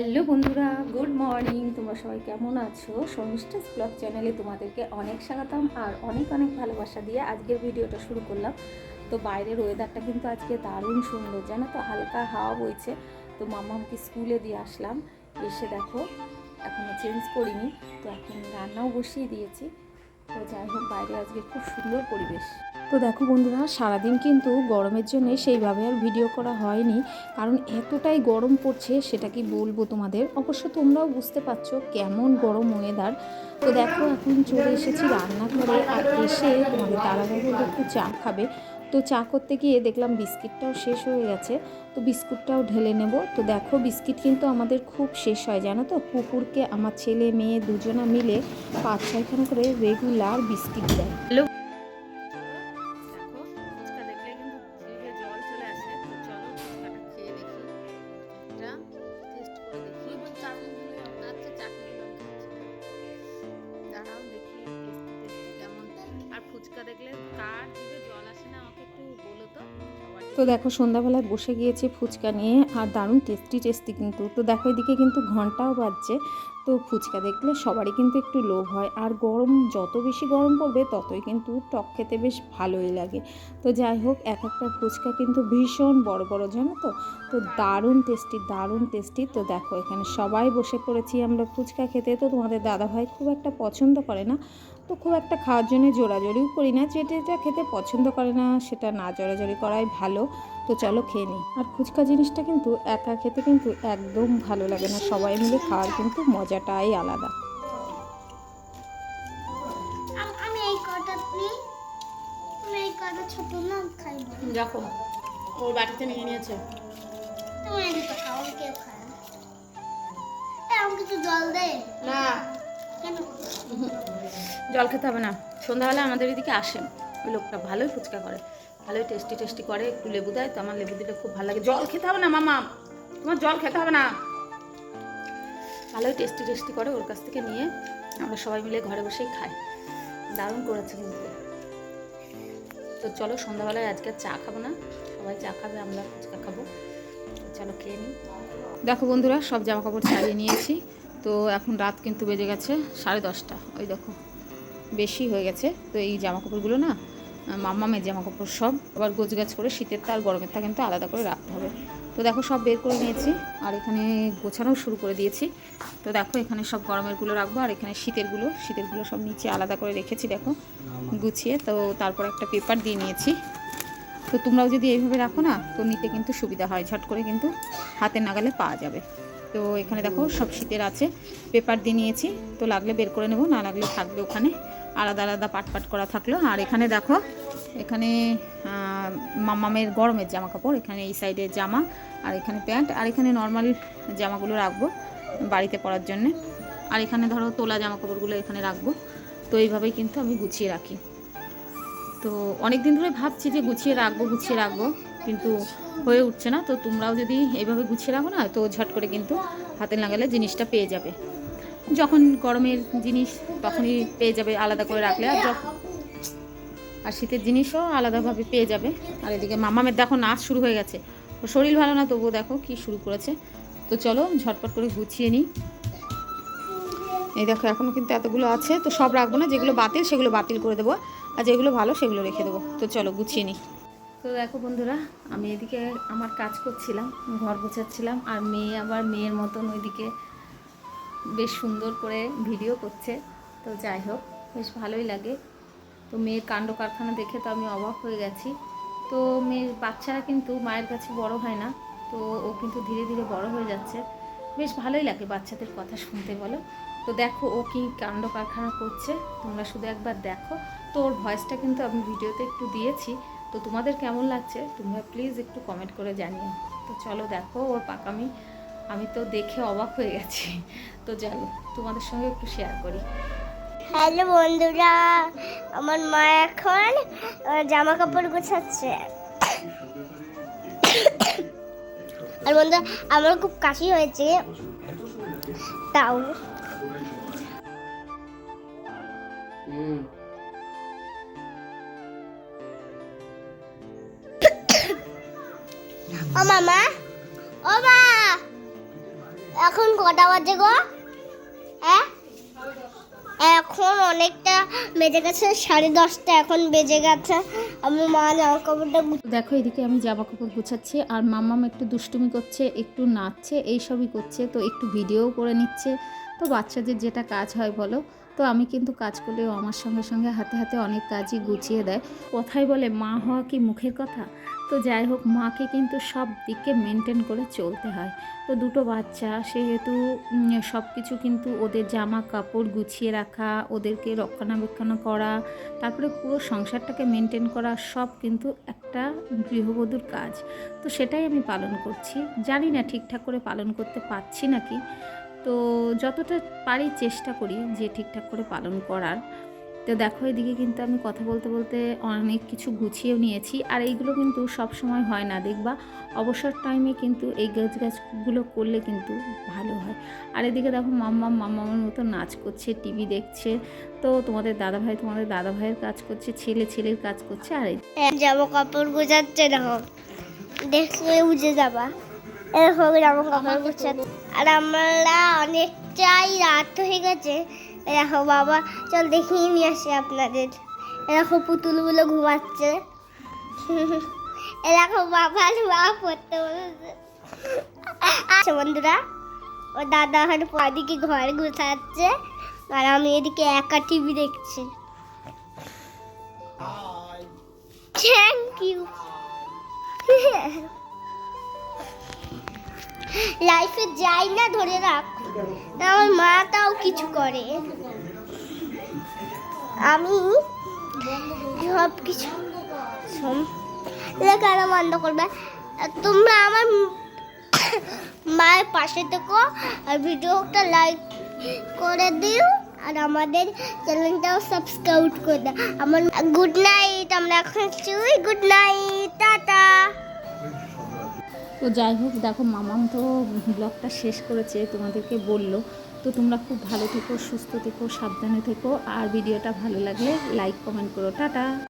Hello বন্ধুরা, good morning. তোমরা সবাই কেমন আছো? শর্মিষ্ঠাস ব্লগ চ্যানেলে তোমাদেরকে অনেক স্বাগতম আর অনেক অনেক ভালোবাসা দিয়ে আজকের ভিডিওটা শুরু করলাম। তো বাইরের ওয়েদারটা কিন্তু আজকে দারুণ সুন্দর, জানো তো? হালকা হাওয়া বইছে। তো মাম্মামকে স্কুলে দিয়ে আসলাম। এসে দেখো এখনও চেঞ্জ করিনি। তো এখন রান্নাও বসিয়ে দিয়েছি। তো যাই হোক, বাইরে আজকে খুব সুন্দর পরিবেশ। তো দেখো বন্ধুরা, সারাদিন কিন্তু গরমের জন্য সেইভাবে আর ভিডিও করা হয়নি। কারণ এতটাই গরম পড়ছে, সেটা কি বলব তোমাদের? অবশ্য তোমরাও বুঝতে পারছ কেমন গরম ওয়েদার তো দেখো, এখন চলে এসেছি রান্নাঘরে আর এসে তোমাদের বলল একটু চা খাবে। তো চা করতে গিয়ে দেখলাম বিস্কিটটাও শেষ হয়ে গেছে, তো বিস্কুটটাও ঢেলে নেব। তো দেখো, বিস্কিট কিন্তু আমাদের খুব শেষ হয়, জানো তো? কুকুরকে, আমার ছেলে, মেয়ে দুজনা মিলে পাঁচ ছয়খানা করে রেগুলার বিস্কিট দেয়। হ্যালো তো দেখো, সন্ধ্যাবেলায় বসে গিয়েছি ফুচকা নিয়ে, আর দারুণ টেস্টি টেস্টি কিন্তু। তো দেখো, এদিকে কিন্তু ঘন্টাও বাজছে, তো ফুচকা দেখলে সবারই কিন্তু একটু লোভ হয়। আর গরম, যত বেশি গরম পড়বে, ততই কিন্তু টক খেতে বেশ ভালোই লাগে। তো যাই হোক, এক একটা ফুচকা কিন্তু ভীষণ বড় বড়, জানো তো? তো দারুণ টেস্টি দারুণ টেস্টি তো দেখো, এখানে সবাই বসে পড়েছি আমরা ফুচকা খেতে। তো তোমাদের দাদাভাই খুব একটা পছন্দ করে না। তো খুব একটা খাওয়ার জন্য জোরাজোরিও করি না যেটা যেটা খেতে পছন্দ করে না সেটা না জোরাজোরি করাই ভালো। তো চলো খেয়ে নিই আর ফুচকা জিনিসটা কিন্তু একা খেতে কিন্তু একদম ভালো লাগে না। সবাই মিলে খাওয়ার কিন্তু মজাটাই আলাদা। দেখো ওর বাটিতে নিয়ে নিয়েছে। আমাকে জল দে। না। কেন? জল খেতে হবে না। সন্ধ্যাবেলা আমাদের এদিকে আসেন। ওই লোকটা ভালোই ফুচকা করে। ভালোই টেস্টি টেস্টি করে। একটু লেবু দেয় তো আমার লেবু দিলে খুব ভালো লাগে। জল খেতে হবে না, মামা। তোমার জল খেতে হবে না। ভালোই টেস্টি টেস্টি করে ওর কাছ থেকে নিয়ে আমরা সবাই মিলে ঘরে বসেই খাই। দারুণ করেছে কিন্তু। তো চলো সন্ধ্যাবেলায় আজকে চা খাব না। সবাই চা খাবে, আমরা ফুচকা খাব। চলো খেয়ে নিই। দেখো বন্ধুরা, সব জামা কাপড় ছাড়িয়ে নিয়েছি। তো এখন রাত কিন্তু বেজে গেছে সাড়ে দশটা। ওই দেখো। বেশি হয়ে গেছে। তো এই জামা কাপড়গুলো না, মাম্মামের জামা কাপড় সব আবার গোছ গাছ করে শীতের তা আর গরমের তা কিন্তু আলাদা করে রাখতে হবে। তো দেখো সব বের করে নিয়েছি, আর এখানে গোছানোও শুরু করে দিয়েছি। তো দেখো এখানে সব গরমেরগুলো রাখব, আর এখানে শীতেরগুলো শীতেরগুলো সব নিচে আলাদা করে রেখেছি, দেখো, গুছিয়ে। তো তারপর একটা পেপার দিয়ে নিয়েছি। তো তোমরাও যদি এইভাবে রাখো না, তো নিতে কিন্তু সুবিধা হয়, ঝট করে কিন্তু হাতের নাগালে পাওয়া যাবে। তো এখানে দেখো সব শীতের আছে, পেপার দিয়ে নিয়েছি। তো লাগলে বের করে নেব, না লাগলে থাকবে ওখানে। আলাদা আলাদা পাট পাট করা থাকল। আর এখানে দেখো এখানে আহ, মাম্মামের গরমের জামা কাপড় এখানে এই সাইডে জামা আর এখানে প্যান্ট আর এখানে নর্মাল জামাগুলো রাখব বাড়িতে পরার জন্যে। আর এখানে ধরো তোলা জামা কাপড়গুলো এখানে রাখব। তো এইভাবেই কিন্তু আমি গুছিয়ে রাখি। তো অনেক দিন ধরে ভাবছি যে গুছিয়ে রাখব গুছিয়ে রাখব কিন্তু হয়ে উঠছে না। তো তোমরাও যদি এইভাবে গুছিয়ে রাখো না তো ঝট করে কিন্তু হাতে লাগালে জিনিসটা পেয়ে যাবে। যখন গরমের জিনিস তখনই পেয়ে যাবে আলাদা করে রাখলে, আর আর শীতের জিনিসও আলাদাভাবে পেয়ে যাবে। আর এদিকে মামামের দেখো নাচ শুরু হয়ে গেছে। ওর শরীর ভালো না, তবুও দেখো কি শুরু করেছে। তো চলো ঝটপট করে গুছিয়ে নিই। এই দেখো এখনও কিন্তু এতগুলো আছে, তো সব রাখব না। যেগুলো বাতিল, সেগুলো বাতিল করে দেবো। আর যেগুলো ভালো, সেগুলো রেখে দেবো। তো চলো গুছিয়ে নিই। তো দেখো বন্ধুরা, আমি এদিকে আমার কাজ করছিলাম, ঘর গোছাচ্ছিলাম, আর মেয়ে আবার মেয়ের মতন ওইদিকে বেশ সুন্দর করে ভিডিও করছে। তো যাই হোক, বেশ ভালোই লাগে। তো মেয়ের কাণ্ড কারখানা দেখে তো আমি অবাক হয়ে গেছি। তো মেয়ের বাচ্চারা কিন্তু মায়ের কাছে বড় হয় না। তো ও কিন্তু ধীরে ধীরে বড় হয়ে যাচ্ছে। বেশ ভালোই লাগে বাচ্চাদের কথা শুনতে বলো। তো দেখো ও কি কাণ্ড কারখানা করছে। তোমরা শুধু একবার দেখো। তো ওর ভয়েসটা কিন্তু আমি ভিডিওতে একটু দিয়েছি। তো তোমাদের কেমন লাগছে? তোমরা প্লিজ একটু কমেন্ট করে জানিও। তো চলো দেখো ওর পাকামি আমি তো দেখে অবাক হয়ে গেছি। তো চলো, তোমাদের সঙ্গে একটু শেয়ার করি। হ্যালো বন্ধুরা, আমার মা এখন জামা কাপড় গোছাচ্ছে। আর বন্ধু আমার খুব কাশি হয়েছে। তাও। ও মামা, ও মা। এখন কটা বাজে গো? হ্যাঁ? এখন অনেকটা বেজে গেছে, সাড়ে দশটা এখন বেজে গেছে। আমি মা জামা কাপড়টা দেখো, এদিকে আমি জামা কাপড় গুছাচ্ছি, আর মাম্মাম একটু দুষ্টুমি করছে, একটু নাচছে, এইসবই করছে, তো একটু ভিডিও করে নিচ্ছে। তো বাচ্চাদের যেটা কাজ হয় বলো, তো আমি কিন্তু কাজ করলেও আমার সঙ্গে সঙ্গে হাতে হাতে অনেক কাজই গুছিয়ে দেয়। কথাই বলে মা হওয়া কি মুখের কথা? তো যাই হোক, মাকে কিন্তু সব দিকে মেনটেন করে চলতে হয়। তো দুটো বাচ্চা, সেহেতু সব কিছু কিন্তু ওদের জামা কাপড় গুছিয়ে রাখা, ওদেরকে রক্ষণাবেক্ষণ করা, তারপরে পুরো সংসারটাকে মেনটেন করা, সব কিন্তু একটা গৃহবধূর কাজ। তো সেটাই আমি পালন করছি। জানি না ঠিকঠাক করে পালন করতে পারছি নাকি। তো যতটা পারি চেষ্টা করি যে ঠিকঠাক করে পালন করার। তো দেখো এদিকে কিন্তু আমি কথা বলতে বলতে অনেক কিছু গুছিয়েও নিয়েছি। আর এইগুলো কিন্তু সব সময় হয় না, দেখবা অবসর টাইমে কিন্তু এই গাছ গাছগুলো করলে কিন্তু ভালো হয়। আর এদিকে দেখো মাম্মাম, মাম্মামের মতো নাচ করছে, টিভি দেখছে। তো তোমাদের দাদাভাই, তোমাদের দাদাভাইয়ের কাজ করছে, ছেলে ছেলের কাজ করছে, আর জামা কাপড় গোছাচ্ছে দেখো। দেখলে উজে যাবা। এরকম জামা কাপড় গোছাচ্ছে আর আমরা অনেকটাই রাত হয়ে গেছে। দেখো বাবা, চল দেখিয়ে নিয়ে আসি আপনাদের। এরকম পুতুলগুলো ঘুমাচ্ছে। এরকম বাবা আর মা পড়তে আচ্ছা বন্ধুরা, ও দাদা আর দিকে ঘর গুছাচ্ছে, আর আমি এদিকে একা টিভি দেখছি। থ্যাংক ইউ লাইফে যাই না, ধরে রাখ। আমার মা তাও কিছু করে। আমি সব কিছু কেন বন্ধ করবে? তোমরা আমার মায়ের পাশে থেকো আর ভিডিওটা লাইক করে দিও আর আমাদের চ্যানেলটাও সাবস্ক্রাইব করে দাও। আমার গুড নাইট আমরা এখন শুই গুড নাইট তো যাই হোক, দেখো মামাম তো ব্লগটা শেষ করেছে, তোমাদেরকে বলল। তো তোমরা খুব ভালো থেকো, সুস্থ থেকো, সাবধানে থেকো, আর ভিডিওটা ভালো লাগলে লাইক কমেন্ট করো। টাটা!